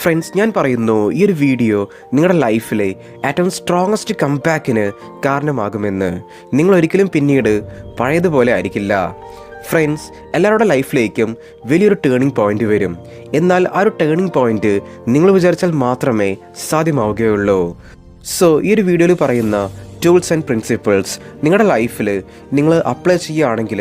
Friends ഞാൻ പറയുന്നു ഈ ഒരു വീഡിയോ നിങ്ങളുടെ ലൈഫിലെ ഏറ്റവും സ്ട്രോങ്ങസ്റ്റ് കംബാക്കിന് കാരണമാകുമെന്ന്. നിങ്ങൾ ഒരിക്കലും പിന്നീട് പഴയതുപോലെ ആയിരിക്കില്ല. ഫ്രണ്ട്സ് എല്ലാവരുടെ ലൈഫിലേക്കും വലിയൊരു ടേണിംഗ് പോയിന്റ് വരും. എന്നാൽ ആ ഒരു ടേണിംഗ് പോയിന്റ് നിങ്ങൾ വിചാരിച്ചാൽ മാത്രമേ സാധ്യമാവുകയുള്ളൂ. സോ ഈ ഒരു വീഡിയോയിൽ പറയുന്ന ടൂൾസ് ആൻഡ് പ്രിൻസിപ്പിൾസ് നിങ്ങളുടെ ലൈഫിൽ നിങ്ങൾ അപ്ലൈ ചെയ്യുകയാണെങ്കിൽ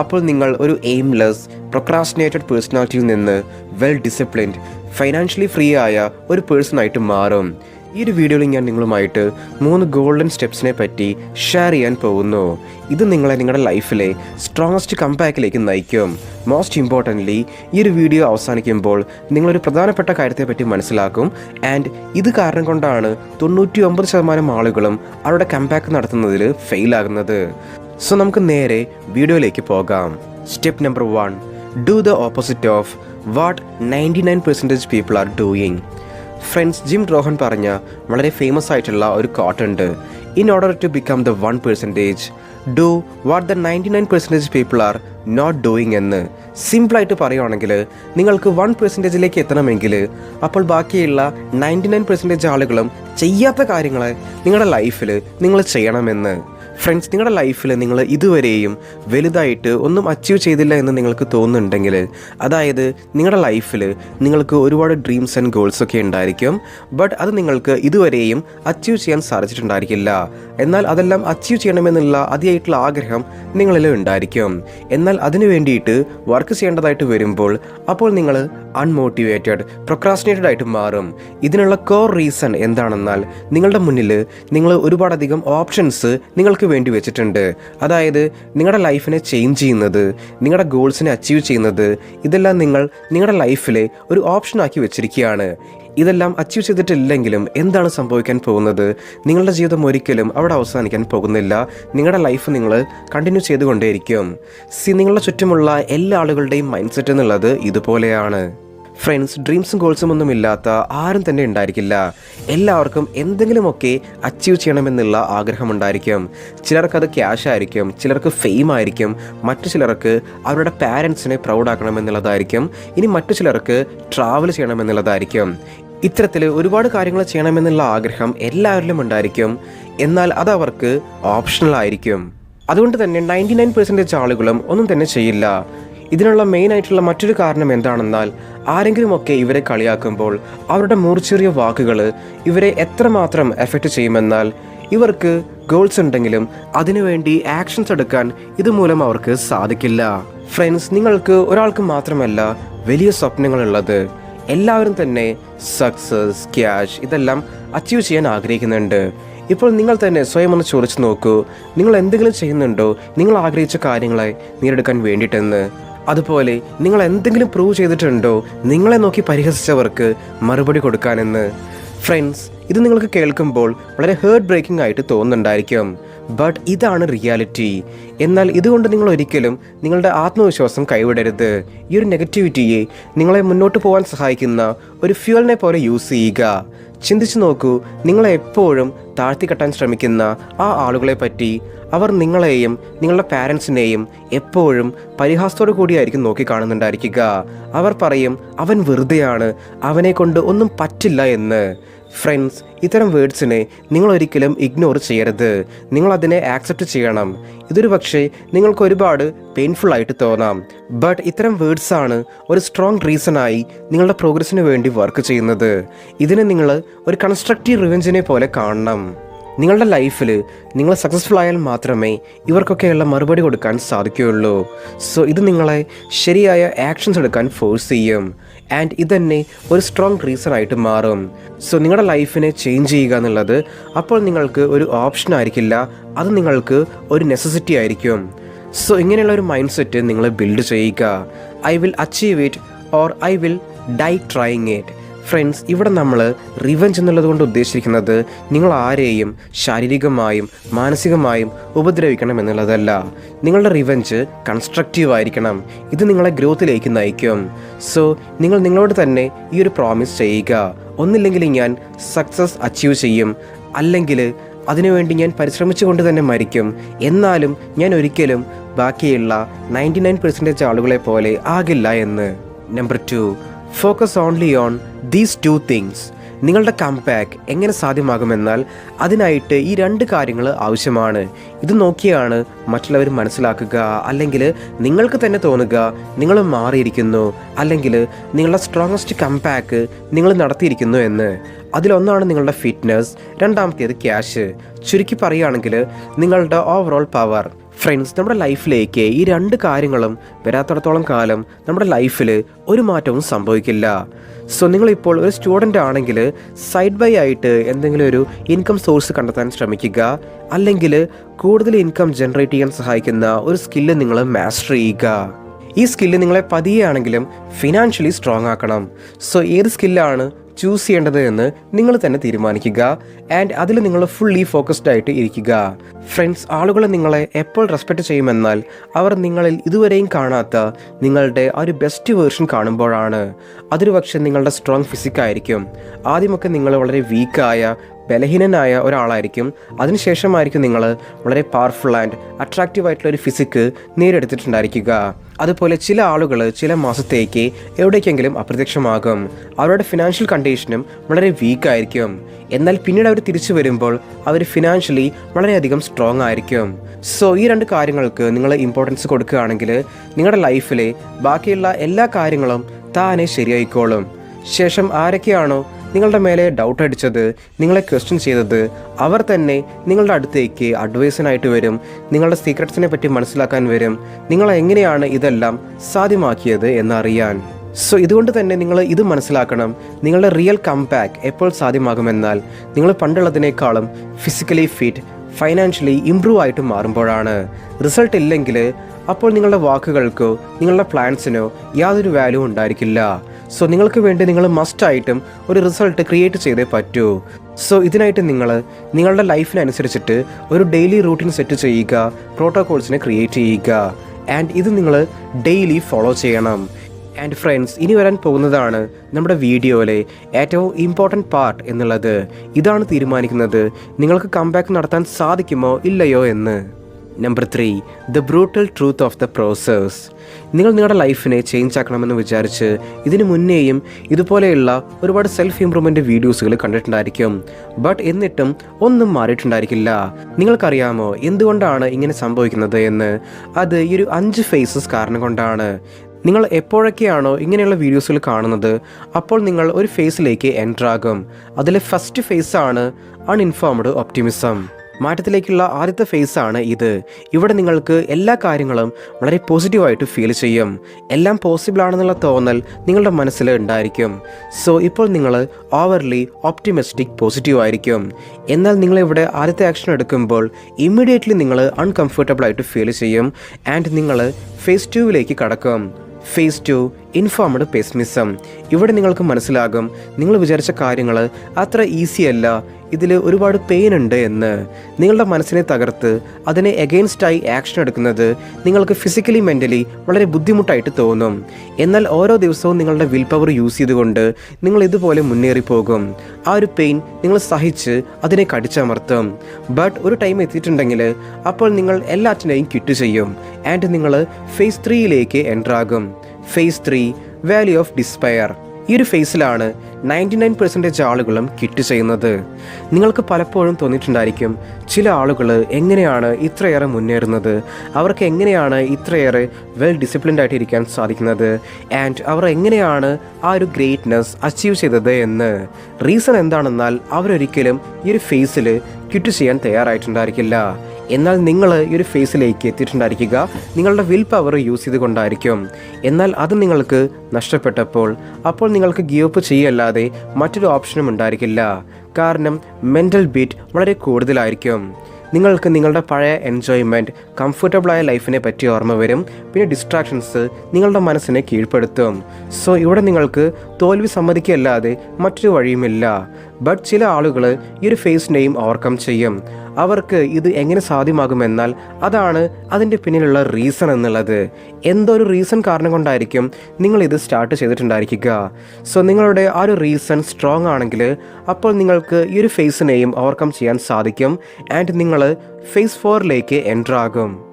അപ്പോൾ നിങ്ങൾ ഒരു എയിംലെസ് പ്രൊക്രാസ്റ്റിനേറ്റഡ് പേഴ്സണാലിറ്റിയിൽ നിന്ന് വെൽ ഡിസിപ്ലിൻഡ് ഫൈനാൻഷ്യലി ഫ്രീ ആയ ഒരു പേഴ്സണായിട്ട് മാറും. ഈ ഒരു വീഡിയോയിൽ ഞാൻ നിങ്ങളുമായിട്ട് മൂന്ന് ഗോൾഡൻ സ്റ്റെപ്സിനെ പറ്റി ഷെയർ ചെയ്യാൻ പോകുന്നു. ഇത് നിങ്ങളെ നിങ്ങളുടെ ലൈഫിലെ സ്ട്രോങ്സ്റ്റ് കമ്പാക്കിലേക്ക് നയിക്കും. മോസ്റ്റ് ഇമ്പോർട്ടന്റ്ലി ഈ ഒരു വീഡിയോ അവസാനിക്കുമ്പോൾ നിങ്ങളൊരു പ്രധാനപ്പെട്ട കാര്യത്തെപ്പറ്റി മനസ്സിലാക്കും. ആൻഡ് ഇത് കാരണം കൊണ്ടാണ് തൊണ്ണൂറ്റി ഒമ്പത് ശതമാനം ആളുകളും അവരുടെ കമ്പാക്ക് നടത്തുന്നതിൽ ഫെയിലാകുന്നത് സോ നമുക്ക് നേരെ വീഡിയോയിലേക്ക് പോകാം. Step number one do the opposite of what ninety nine percentage people are doing friends Jim Rohn പറഞ്ഞ വളരെ ഫേമസ് ആയിട്ടുള്ള ഒരു കോട്ടുണ്ട് in order to become the one percentage do what the ninety nine percentage people are not doing എന്ന്. സിമ്പിളായിട്ട് പറയുവാണെങ്കിൽ നിങ്ങൾക്ക് one പെർസെന്റേജിലേക്ക് എത്തണമെങ്കിൽ അപ്പോൾ ബാക്കിയുള്ള നയന്റി നയൻ പെർസെന്റേജ് ആളുകളും ചെയ്യാത്ത കാര്യങ്ങൾ നിങ്ങളുടെ ലൈഫിൽ നിങ്ങൾ ചെയ്യണമെന്ന്. ഫ്രണ്ട്സ് നിങ്ങളുടെ ലൈഫിൽ നിങ്ങൾ ഇതുവരെയും വലുതായിട്ട് ഒന്നും അച്ചീവ് ചെയ്തില്ല എന്ന് നിങ്ങൾക്ക് തോന്നുന്നുണ്ടെങ്കിൽ അതായത് നിങ്ങളുടെ ലൈഫിൽ നിങ്ങൾക്ക് ഒരുപാട് ഡ്രീംസ് ആൻഡ് ഗോൾസ് ഒക്കെ ഉണ്ടായിരിക്കും ബട്ട് അത് നിങ്ങൾക്ക് ഇതുവരെയും അച്ചീവ് ചെയ്യാൻ സാധിച്ചിട്ടുണ്ടായിരിക്കില്ല. എന്നാൽ അതെല്ലാം അച്ചീവ് ചെയ്യണമെന്നുള്ള അതിയായിട്ടുള്ള ആഗ്രഹം നിങ്ങളിൽ ഉണ്ടായിരിക്കും. എന്നാൽ അതിനു വേണ്ടിയിട്ട് വർക്ക് ചെയ്യേണ്ടതായിട്ട് വരുമ്പോൾ അപ്പോൾ നിങ്ങൾ അൺമോട്ടിവേറ്റഡ് പ്രൊക്രാസ്റ്റിനേറ്റഡ് ആയിട്ട് മാറും. ഇതിനുള്ള കോർ റീസൺ എന്താണെന്നാൽ നിങ്ങളുടെ മുന്നിൽ നിങ്ങൾ ഒരുപാടധികം ഓപ്ഷൻസ് നിങ്ങൾക്ക് വേണ്ടി വെച്ചിട്ടുണ്ട്. അതായത് നിങ്ങളുടെ ലൈഫിനെ ചേഞ്ച് ചെയ്യുന്നത് നിങ്ങളുടെ ഗോൾസിനെ അച്ചീവ് ചെയ്യുന്നത് ഇതെല്ലാം നിങ്ങൾ നിങ്ങളുടെ ലൈഫിലെ ഒരു ഓപ്ഷനാക്കി വെച്ചിരിക്കുകയാണ്. ഇതെല്ലാം അച്ചീവ് ചെയ്തിട്ടില്ലെങ്കിലും എന്താണ് സംഭവിക്കാൻ പോകുന്നത്? നിങ്ങളുടെ ജീവിതം ഒരിക്കലും അവിടെ അവസാനിക്കാൻ പോകുന്നില്ല. നിങ്ങളുടെ ലൈഫ് നിങ്ങൾ കണ്ടിന്യൂ ചെയ്തുകൊണ്ടേയിരിക്കും. സി നിങ്ങളുടെ ചുറ്റുമുള്ള എല്ലാ ആളുകളുടെയും മൈൻഡ് സെറ്റ് എന്നുള്ളത് ഇതുപോലെയാണ്. ഫ്രണ്ട്സ് ഡ്രീംസും ഗോൾസും ഒന്നും ഇല്ലാത്ത ആരും തന്നെ ഉണ്ടായിരിക്കില്ല. എല്ലാവർക്കും എന്തെങ്കിലുമൊക്കെ അച്ചീവ് ചെയ്യണമെന്നുള്ള ആഗ്രഹമുണ്ടായിരിക്കും ചിലർക്ക് അത് ക്യാഷ് ആയിരിക്കും ചിലർക്ക് ഫെയിം ആയിരിക്കും മറ്റു ചിലർക്ക് അവരുടെ പാരൻസിനെ പ്രൗഡാക്കണമെന്നുള്ളതായിരിക്കും ഇനി മറ്റു ചിലർക്ക് ട്രാവൽ ചെയ്യണമെന്നുള്ളതായിരിക്കും. ഇത്തരത്തിൽ ഒരുപാട് കാര്യങ്ങൾ ചെയ്യണമെന്നുള്ള ആഗ്രഹം എല്ലാവരിലും ഉണ്ടായിരിക്കും. എന്നാൽ അത് അവർക്ക് ഓപ്ഷണൽ ആയിരിക്കും. അതുകൊണ്ട് തന്നെ നയന്റി നയൻ പെർസെന്റേജ് ആളുകളും ഒന്നും തന്നെ ചെയ്യില്ല. ഇതിനുള്ള മെയിൻ ആയിട്ടുള്ള മറ്റൊരു കാരണം എന്താണെന്നാൽ ആരെങ്കിലുമൊക്കെ ഇവരെ കളിയാക്കുമ്പോൾ അവരുടെ മൂർച്ചേറിയ വാക്കുകൾ ഇവരെ എത്രമാത്രം എഫക്റ്റ് ചെയ്യുമെന്നാൽ ഇവർക്ക് ഗോൾസ് ഉണ്ടെങ്കിലും അതിനുവേണ്ടി ആക്ഷൻസ് എടുക്കാൻ ഇതുമൂലം അവർക്ക് സാധിക്കില്ല. ഫ്രണ്ട്സ് നിങ്ങൾക്ക് ഒരാൾക്ക് മാത്രമല്ല വലിയ സ്വപ്നങ്ങളുള്ളത്. എല്ലാവരും തന്നെ സക്സസ് ക്യാഷ് ഇതെല്ലാം അച്ചീവ് ചെയ്യാൻ ആഗ്രഹിക്കുന്നുണ്ട്. ഇപ്പോൾ നിങ്ങൾ തന്നെ സ്വയം ഒന്ന് ചോദിച്ചു നോക്കൂ നിങ്ങൾ എന്തെങ്കിലും ചെയ്യുന്നുണ്ടോ? നിങ്ങൾ ആഗ്രഹിച്ച കാര്യങ്ങളെ നേരിടുക്കാൻ വേണ്ടിയിട്ടെന്ന്. അതുപോലെ നിങ്ങൾ എന്തെങ്കിലും പ്രൂവ് ചെയ്തിട്ടുണ്ടോ? നിങ്ങളെ നോക്കി പരിഹസിച്ചവർക്ക് മറുപടി കൊടുക്കാനെന്ന്. ഫ്രണ്ട്സ് ഇത് നിങ്ങൾക്ക് കേൾക്കുമ്പോൾ വളരെ ഹേർട്ട് ബ്രേക്കിംഗ് ആയിട്ട് തോന്നുന്നുണ്ടായിരിക്കും. ബട്ട് ഇതാണ് റിയാലിറ്റി എന്നാൽ ഇതുകൊണ്ട് നിങ്ങൾ ഒരിക്കലും നിങ്ങളുടെ ആത്മവിശ്വാസം കൈവിടരുത്. ഈ ഒരു നെഗറ്റിവിറ്റിയെ നിങ്ങളെ മുന്നോട്ട് പോകാൻ സഹായിക്കുന്ന ഒരു ഫ്യൂവലിനെ പോലെ യൂസ് ചെയ്യുക. ചിന്തിച്ചു നോക്കൂ നിങ്ങളെ എപ്പോഴും താഴ്ത്തിക്കെട്ടാൻ ശ്രമിക്കുന്ന ആ ആളുകളെ പറ്റി അവർ നിങ്ങളെയും നിങ്ങളുടെ പാരൻസിനെയും എപ്പോഴും പരിഹാസത്തോടു കൂടിയായിരിക്കും നോക്കിക്കാണുന്നുണ്ടായിരിക്കുക. അവർ പറയും അവൻ വെറുതെയാണ് അവനെ കൊണ്ട് ഒന്നും പറ്റില്ല എന്ന്. ഫ്രണ്ട്സ് ഇത്തരം വേർഡ്സിനെ നിങ്ങൾ ഒരിക്കലും ഇഗ്നോർ ചെയ്യരുത്. നിങ്ങൾ അതിനെ ആക്സെപ്റ്റ് ചെയ്യണം. ഇതൊരു പക്ഷേ നിങ്ങൾക്ക് ഒരുപാട് പെയിൻഫുൾ ആയിട്ട് തോന്നാം. ബട്ട് ഇത്തരം വേർഡ്സ് ആണ് ഒരു സ്ട്രോങ് റീസണായി നിങ്ങളുടെ പ്രോഗ്രസ്സിന് വേണ്ടി വർക്ക് ചെയ്യുന്നത്. ഇതിനെ നിങ്ങൾ ഒരു കൺസ്ട്രക്റ്റീവ് റിവെഞ്ചിനെ പോലെ കാണണം. നിങ്ങളുടെ ലൈഫിൽ നിങ്ങൾ സക്സസ്ഫുൾ ആയാൽ മാത്രമേ ഇവർക്കൊക്കെയുള്ള മറുപടി കൊടുക്കാൻ സാധിക്കുകയുള്ളൂ. സോ ഇത് നിങ്ങളെ ശരിയായ ആക്ഷൻസ് എടുക്കാൻ ഫോഴ്സ് ചെയ്യും. ആൻഡ് ഇതന്നെ ഒരു സ്ട്രോങ് റീസൺ ആയിട്ട് മാറും. സോ നിങ്ങളുടെ ലൈഫിനെ ചേഞ്ച് ചെയ്യുക എന്നുള്ളത് അപ്പോൾ നിങ്ങൾക്ക് ഒരു ഓപ്ഷൻ ആയിരിക്കില്ല. അത് നിങ്ങൾക്ക് ഒരു നെസസിറ്റി ആയിരിക്കും. സോ ഇങ്ങനെയുള്ള ഒരു മൈൻഡ് സെറ്റ് നിങ്ങൾ ബിൽഡ് ചെയ്യുക. I will achieve it or I will die trying it friends ഇവിടെ നമ്മൾ റിവഞ്ച് എന്നുള്ളത് കൊണ്ട് ഉദ്ദേശിക്കുന്നത് നിങ്ങൾ ആരെയും ശാരീരികമായും മാനസികമായും ഉപദ്രവിക്കണം എന്നുള്ളതല്ല. നിങ്ങളുടെ റിവഞ്ച് കൺസ്ട്രക്റ്റീവ് ആയിരിക്കണം. ഇത് നിങ്ങളെ ഗ്രോത്തിലേക്ക് നയിക്കും. സോ നിങ്ങൾ നിങ്ങളോട് തന്നെ ഈ ഒരു പ്രോമിസ് ചെയ്യുക. ഒന്നില്ലെങ്കിൽ ഞാൻ സക്സസ് അച്ചീവ് ചെയ്യും. അല്ലെങ്കിൽ അതിനുവേണ്ടി ഞാൻ പരിശ്രമിച്ചു കൊണ്ട് തന്നെ മരിക്കും. എന്നാലും ഞാൻ ഒരിക്കലും ബാക്കിയുള്ള നയന്റി നയൻ പെർസെന്റേജ് ആളുകളെ പോലെ ആകില്ല എന്ന്. Number two focus only on these two things നിങ്ങളുടെ കംപാക്ക് എങ്ങനെ സാധ്യമാകുമെന്നാൽ അതിനായിട്ട് ഈ രണ്ട് കാര്യങ്ങൾ ആവശ്യമാണ്. ഇത് നോക്കിയാണ് മറ്റുള്ളവർ മനസ്സിലാക്കുക അല്ലെങ്കിൽ നിങ്ങൾക്ക് തന്നെ തോന്നുക നിങ്ങൾ മാറിയിരിക്കുന്നു അല്ലെങ്കിൽ നിങ്ങളുടെ സ്ട്രോങ്ങസ്റ്റ് കംപാക്ക് നിങ്ങൾ നടത്തിയിരിക്കുന്നു എന്ന്. അതിലൊന്നാണ് നിങ്ങളുടെ ഫിറ്റ്നസ് രണ്ടാമത്തേത് ക്യാഷ് ചുരുക്കി പറയുകയാണെങ്കിൽ നിങ്ങളുടെ ഓവറോൾ പവർ ഫ്രണ്ട്സ് നമ്മുടെ ലൈഫിലേക്ക് ഈ രണ്ട് കാര്യങ്ങളും വരാത്തിടത്തോളം കാലം നമ്മുടെ ലൈഫിൽ ഒരു മാറ്റവും സംഭവിക്കില്ല. സോ നിങ്ങളിപ്പോൾ ഒരു സ്റ്റുഡന്റ് ആണെങ്കിൽ സൈഡ് ബൈ ആയിട്ട് എന്തെങ്കിലും ഒരു ഇൻകം സോഴ്സ് കണ്ടെത്താൻ ശ്രമിക്കുക. അല്ലെങ്കിൽ കൂടുതൽ ഇൻകം ജനറേറ്റ് ചെയ്യാൻ സഹായിക്കുന്ന ഒരു സ്കില്ല് നിങ്ങൾ മാസ്റ്റർ ചെയ്യുക. ഈ സ്കില്ല് നിങ്ങളെ പതിയെ ആണെങ്കിലും ഫിനാൻഷ്യലി സ്ട്രോങ് ആക്കണം. സോ ഏത് സ്കില്ലാണ് ചൂസ് ചെയ്യേണ്ടത് എന്ന് നിങ്ങൾ തന്നെ തീരുമാനിക്കുക. ആൻഡ് അതിൽ നിങ്ങൾ ഫുള്ളി ഫോക്കസ്ഡ് ആയിട്ട് ഇരിക്കുക. ഫ്രണ്ട്സ് ആളുകൾ നിങ്ങളെ എപ്പോൾ റെസ്പെക്ട് ചെയ്യുമെന്നാൽ അവർ നിങ്ങളിൽ ഇതുവരെയും കാണാത്ത നിങ്ങളുടെ ആ ഒരു ബെസ്റ്റ് വേർഷൻ കാണുമ്പോഴാണ്. അതൊരു പക്ഷേ നിങ്ങളുടെ സ്ട്രോങ് ഫിസിക്കായിരിക്കും ആദ്യമൊക്കെ നിങ്ങൾ വളരെ വീക്കായ ബലഹീനനായ ഒരാളായിരിക്കും. അതിനുശേഷമായിരിക്കും നിങ്ങൾ വളരെ പവർഫുൾ ആൻഡ് അട്രാക്റ്റീവ് ആയിട്ടുള്ള ഒരു ഫിസിക്ക് നേടിയെടുത്തിട്ടുണ്ടായിരിക്കുക. അതുപോലെ ചില ആളുകൾ ചില മാസത്തേക്ക് എവിടേക്കെങ്കിലും അപ്രത്യക്ഷമാകും. അവരുടെ ഫിനാൻഷ്യൽ കണ്ടീഷനും വളരെ വീക്കായിരിക്കും എന്നാൽ പിന്നീട് അവർ തിരിച്ചു വരുമ്പോൾ അവർ ഫിനാൻഷ്യലി വളരെയധികം സ്ട്രോങ് ആയിരിക്കും. സോ ഈ രണ്ട് കാര്യങ്ങൾക്ക് നിങ്ങൾ ഇമ്പോർട്ടൻസ് കൊടുക്കുകയാണെങ്കിൽ നിങ്ങളുടെ ലൈഫിലെ ബാക്കിയുള്ള എല്ലാ കാര്യങ്ങളും താനെ ശരിയായിക്കോളും. ശേഷം ആരൊക്കെയാണോ നിങ്ങളുടെ മേലെ ഡൗട്ട് അടിച്ചത് നിങ്ങളെ ക്വസ്റ്റ്യൻ ചെയ്തത് അവർ തന്നെ നിങ്ങളുടെ അടുത്തേക്ക് അഡ്വൈസിനായിട്ട് വരും. നിങ്ങളുടെ സീക്രട്സിനെ പറ്റി മനസ്സിലാക്കാൻ വരും. നിങ്ങൾ എങ്ങനെയാണ് ഇതെല്ലാം സാധ്യമാക്കിയത് എന്നറിയാൻ. സോ ഇതുകൊണ്ട് തന്നെ നിങ്ങൾ ഇത് മനസ്സിലാക്കണം. നിങ്ങളുടെ റിയൽ കംപാക്ക് എപ്പോൾ സാധ്യമാകുമെന്നാൽ നിങ്ങൾ പണ്ടുള്ളതിനേക്കാളും ഫിസിക്കലി ഫിറ്റ് ഫൈനാൻഷ്യലി ഇമ്പ്രൂവ് ആയിട്ട് മാറുമ്പോഴാണ്. റിസൾട്ട് ഇല്ലെങ്കിൽ അപ്പോൾ നിങ്ങളുടെ വാക്കുകൾക്കോ നിങ്ങളുടെ പ്ലാൻസിനോ യാതൊരു വാല്യൂ ഉണ്ടായിരിക്കില്ല. സോ നിങ്ങൾക്ക് വേണ്ടി നിങ്ങൾ മസ്റ്റായിട്ടും ഒരു റിസൾട്ട് ക്രിയേറ്റ് ചെയ്തേ പറ്റൂ. സോ ഇതിനായിട്ട് നിങ്ങൾ നിങ്ങളുടെ ലൈഫിനനുസരിച്ചിട്ട് ഒരു ഡെയിലി റൂട്ടീൻ സെറ്റ് ചെയ്യുക പ്രോട്ടോകോൾസിനെ ക്രിയേറ്റ് ചെയ്യുക. ആൻഡ് ഇത് നിങ്ങൾ ഡെയിലി ഫോളോ ചെയ്യണം. ആൻഡ് ഫ്രണ്ട്സ് ഇനി വരാൻ പോകുന്നതാണ് നമ്മുടെ വീഡിയോയിലെ ഏറ്റവും ഇമ്പോർട്ടന്റ് പാർട്ട് എന്നുള്ളത്. ഇതാണ് തീരുമാനിക്കുന്നത്. നിങ്ങൾക്ക് കംബാക്ക് നടത്താൻ സാധിക്കുമോ ഇല്ലയോ എന്ന്. Number three the brutal truth of the process നിങ്ങൾ നിങ്ങളുടെ ലൈഫിനെ ചേഞ്ച് ആക്കണമെന്ന് വിചാരിച്ച് ഇതിനു മുന്നേയും ഇതുപോലെയുള്ള ഒരുപാട് സെൽഫ് ഇംപ്രൂവ്മെന്റ് വീഡിയോസുകൾ കണ്ടിട്ടുണ്ടായിരിക്കും. ബട്ട് എന്നിട്ടും ഒന്നും മാറിയിട്ടുണ്ടായിരിക്കില്ല. നിങ്ങൾക്കറിയാമോ എന്തുകൊണ്ടാണ് ഇങ്ങനെ സംഭവിക്കുന്നത് എന്ന്? അത് ഈ ഒരു അഞ്ച് ഫേസസ് കാരണം കൊണ്ടാണ്. നിങ്ങൾ എപ്പോഴൊക്കെയാണോ ഇങ്ങനെയുള്ള വീഡിയോസുകൾ കാണുന്നത് അപ്പോൾ നിങ്ങൾ ഒരു ഫേസിലേക്ക് എന്റർ ആകും. അതിലെ ഫസ്റ്റ് ഫേസാണ് അൺഇൻഫോംഡ് ഒപ്റ്റിമിസം മാറ്റത്തിലേക്കുള്ള ആദ്യത്തെ ഫേസ് ആണ് ഇത്. ഇവിടെ നിങ്ങൾക്ക് എല്ലാ കാര്യങ്ങളും വളരെ പോസിറ്റീവായിട്ട് ഫീൽ ചെയ്യും. എല്ലാം പോസിബിൾ ആണെന്നുള്ള തോന്നൽ നിങ്ങളുടെ മനസ്സിൽ ഉണ്ടായിരിക്കും. സോ ഇപ്പോൾ നിങ്ങൾ ഓവർലി ഓപ്റ്റിമിസ്റ്റിക് പോസിറ്റീവ് ആയിരിക്കും. എന്നാൽ നിങ്ങളിവിടെ ആദ്യത്തെ ആക്ഷൻ എടുക്കുമ്പോൾ ഇമ്മീഡിയറ്റ്ലി നിങ്ങൾ അൺകംഫർട്ടബിൾ ആയിട്ട് ഫീൽ ചെയ്യും. ആൻഡ് നിങ്ങൾ ഫേസ് ടൂവിലേക്ക് കടക്കും. ഫേസ് ടു ഇൻഫോംഡ് പെസ്മിസം ഇവിടെ നിങ്ങൾക്ക് മനസ്സിലാകും. നിങ്ങൾ വിചാരിച്ച കാര്യങ്ങൾ അത്ര ഈസി അല്ല. ഇതിൽ ഒരുപാട് പെയിൻ ഉണ്ട് എന്ന്. നിങ്ങളുടെ മനസ്സിനെ തകർത്ത് അതിനെ എഗെയിൻസ്റ്റായി ആക്ഷൻ എടുക്കുന്നത് നിങ്ങൾക്ക് ഫിസിക്കലി മെന്റലി വളരെ ബുദ്ധിമുട്ടായിട്ട് തോന്നും. എന്നാൽ ഓരോ ദിവസവും നിങ്ങളുടെ വിൽ പവർ യൂസ് ചെയ്തുകൊണ്ട് നിങ്ങൾ ഇതുപോലെ മുന്നേറി പോകും. ആ ഒരു പെയിൻ നിങ്ങൾ സഹിച്ച് അതിനെ കടിച്ചമർത്തും. ബട്ട് ഒരു ടൈം എത്തിയിട്ടുണ്ടെങ്കിൽ അപ്പോൾ നിങ്ങൾ എല്ലാറ്റിനെയും കിറ്റ് ചെയ്യും. ആൻഡ് നിങ്ങൾ ഫേസ് ത്രീയിലേക്ക് എന്റർ ആകും. Phase three valley of despair ഈ ഒരു ഫേസിലാണ് നയന്റി നയൻ പെർസെന്റേജ് ആളുകളും കിറ്റ് ചെയ്യുന്നത്. നിങ്ങൾക്ക് പലപ്പോഴും തോന്നിയിട്ടുണ്ടായിരിക്കും ചില ആളുകൾ എങ്ങനെയാണ് ഇത്രയേറെ മുന്നേറുന്നത്? അവർക്ക് എങ്ങനെയാണ് ഇത്രയേറെ വെൽ ഡിസിപ്ലിൻഡ് ആയിട്ട് ഇരിക്കാൻ സാധിക്കുന്നത്? ആൻഡ് അവർ എങ്ങനെയാണ് ആ ഒരു ഗ്രേറ്റ്നെസ് അച്ചീവ് ചെയ്തത് എന്ന്? റീസൺ എന്താണെന്നാൽ അവരൊരിക്കലും ഈ ഒരു ഫേസിൽ കിറ്റ് ചെയ്യാൻ തയ്യാറായിട്ടുണ്ടായിരിക്കില്ല. എന്നാൽ നിങ്ങൾ ഈ ഒരു ഫേസിലേക്ക് എത്തിയിട്ടുണ്ടായിരിക്കുക. നിങ്ങളുടെ വിൽ പവർ യൂസ് ചെയ്തുകൊണ്ടായിരിക്കും. എന്നാൽ അത് നിങ്ങൾക്ക് നഷ്ടപ്പെട്ടപ്പോൾ അപ്പോൾ നിങ്ങൾക്ക് ഗീവ് അപ്പ് ചെയ്യല്ലാതെ മറ്റൊരു ഓപ്ഷനും ഉണ്ടായിരിക്കില്ല. കാരണം മെന്റൽ ബീറ്റ് വളരെ കൂടുതലായിരിക്കും. നിങ്ങൾക്ക് നിങ്ങളുടെ പഴയ എൻജോയ്മെന്റ് കംഫർട്ടബിളായ ലൈഫിനെ പറ്റി ഓർമ്മ വരും. പിന്നെ ഡിസ്ട്രാക്ഷൻസ് നിങ്ങളുടെ മനസ്സിനെ കീഴ്പ്പെടുത്തും. സോ ഇവിടെ നിങ്ങൾക്ക് തോൽവി സമ്മതിക്കുകയല്ലാതെ മറ്റൊരു വഴിയുമില്ല. ബട്ട് ചില ആളുകൾ ഈ ഒരു ഫേസിനെയും ഓവർകം ചെയ്യും. അവർക്ക് ഇത് എങ്ങനെ സാധ്യമാകുമെന്നാൽ അതാണ് അതിന്റെ പിന്നിലുള്ള റീസൺ എന്നുള്ളത്. എന്തോ ഒരു റീസൺ കാരണം കൊണ്ടായിരിക്കും നിങ്ങൾ ഇത് സ്റ്റാർട്ട് ചെയ്തിട്ടുണ്ടായിരിക്കുക? സോ നിങ്ങളുടെ ആ ഒരു റീസൺ സ്ട്രോങ് ആണെങ്കിൽ അപ്പോൾ നിങ്ങൾക്ക് ഈ ഒരു ഫേസിനെയും ഓവർകം ചെയ്യാൻ സാധിക്കും. ആൻഡ് നിങ്ങൾ ഫേസ് ഫോറിലേക്ക് എന്റർ ആകും.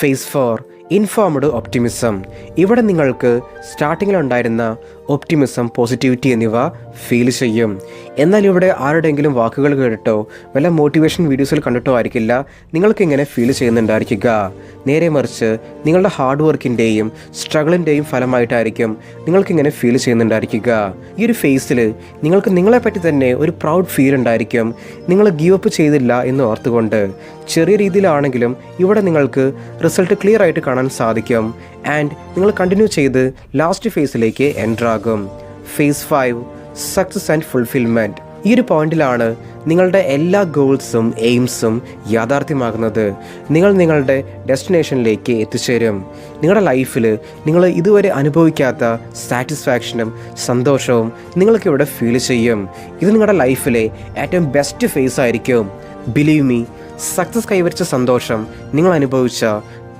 ഫേസ് ഫോർ ഇൻഫോംഡ് ഒപ്റ്റിമിസം ഇവിടെ നിങ്ങൾക്ക് സ്റ്റാർട്ടിങ്ങിലുണ്ടായിരുന്ന ഒപ്റ്റിമിസം പോസിറ്റിവിറ്റി എന്നിവ ഫീൽ ചെയ്യും. എന്നാൽ ഇവിടെ ആരുടെയെങ്കിലും വാക്കുകൾ കേട്ടിട്ടോ വല്ല മോട്ടിവേഷൻ വീഡിയോസിൽ കണ്ടിട്ടോ ആയിരിക്കില്ല. നിങ്ങൾക്ക് ഇങ്ങനെ ഫീൽ ചെയ്യുന്നുണ്ടായിരിക്കുക. നേരെ മറിച്ച് നിങ്ങളുടെ ഹാർഡ് വർക്കിന്റെയും സ്ട്രഗിളിന്റെയും ഫലമായിട്ടായിരിക്കും നിങ്ങൾക്ക് ഇങ്ങനെ ഫീൽ ചെയ്യുന്നുണ്ടായിരിക്കുക. ഈ ഒരു ഫേസിൽ നിങ്ങൾക്ക് നിങ്ങളെപ്പറ്റി തന്നെ ഒരു പ്രൗഡ് ഫീൽ ഉണ്ടായിരിക്കും. നിങ്ങൾ ഗീവ് അപ്പ് ചെയ്തില്ല എന്ന് ഓർത്തുകൊണ്ട് ചെറിയ രീതിയിലാണെങ്കിലും ഇവിടെ നിങ്ങൾക്ക് റിസൾട്ട് ക്ലിയർ ആയിട്ട് കാണാൻ സാധിക്കും. ആൻഡ് നിങ്ങൾ കണ്ടിന്യൂ ചെയ്ത് ലാസ്റ്റ് ഫേസിലേക്ക് എന്റർ ആകും. Phase five success and fulfilment ഈ ഒരു പോയിന്റിലാണ് നിങ്ങളുടെ എല്ലാ ഗോൾസും എയിംസും യാഥാർത്ഥ്യമാകുന്നത്. നിങ്ങൾ നിങ്ങളുടെ ഡെസ്റ്റിനേഷനിലേക്ക് എത്തിച്ചേരും. നിങ്ങളുടെ ലൈഫിൽ നിങ്ങൾ ഇതുവരെ അനുഭവിക്കാത്ത സാറ്റിസ്ഫാക്ഷനും സന്തോഷവും നിങ്ങൾക്ക് ഇവിടെ ഫീൽ ചെയ്യും. ഇത് നിങ്ങളുടെ ലൈഫിലെ ഏറ്റവും ബെസ്റ്റ് ഫേസ് ആയിരിക്കും. ബിലീവ് മീ സക്സസ് കൈവരിച്ച സന്തോഷം നിങ്ങൾ അനുഭവിച്ച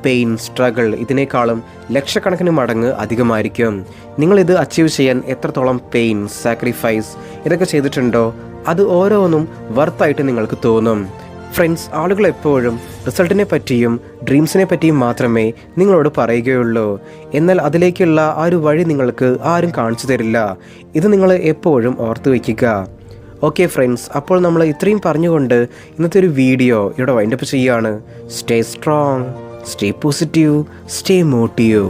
പെയിൻ സ്ട്രഗിൾ ഇതിനേക്കാളും ലക്ഷക്കണക്കിന് മടങ്ങ് അധികമായിരിക്കും. നിങ്ങളിത് അച്ചീവ് ചെയ്യാൻ എത്രത്തോളം പെയിൻ സാക്രിഫൈസ് ഇതൊക്കെ ചെയ്തിട്ടുണ്ടോ? അത് ഓരോന്നും വർത്തായിട്ട് നിങ്ങൾക്ക് തോന്നും. ഫ്രണ്ട്സ് ആളുകൾ എപ്പോഴും റിസൾട്ടിനെ പറ്റിയും ഡ്രീംസിനെ പറ്റിയും മാത്രമേ നിങ്ങളോട് പറയുകയുള്ളൂ. എന്നാൽ അതിലേക്കുള്ള ആ ഒരു വഴി നിങ്ങൾക്ക് ആരും കാണിച്ചു തരില്ല. ഇത് നിങ്ങൾ എപ്പോഴും ഓർത്തു വയ്ക്കുക. ഓക്കെ ഫ്രണ്ട്സ് അപ്പോൾ നമ്മൾ ഇത്രയും പറഞ്ഞുകൊണ്ട് ഇന്നത്തെ ഒരു വീഡിയോ ഇവിടെ വൈൻഡപ്പ് ചെയ്യുകയാണ്. Stay strong stay positive stay motive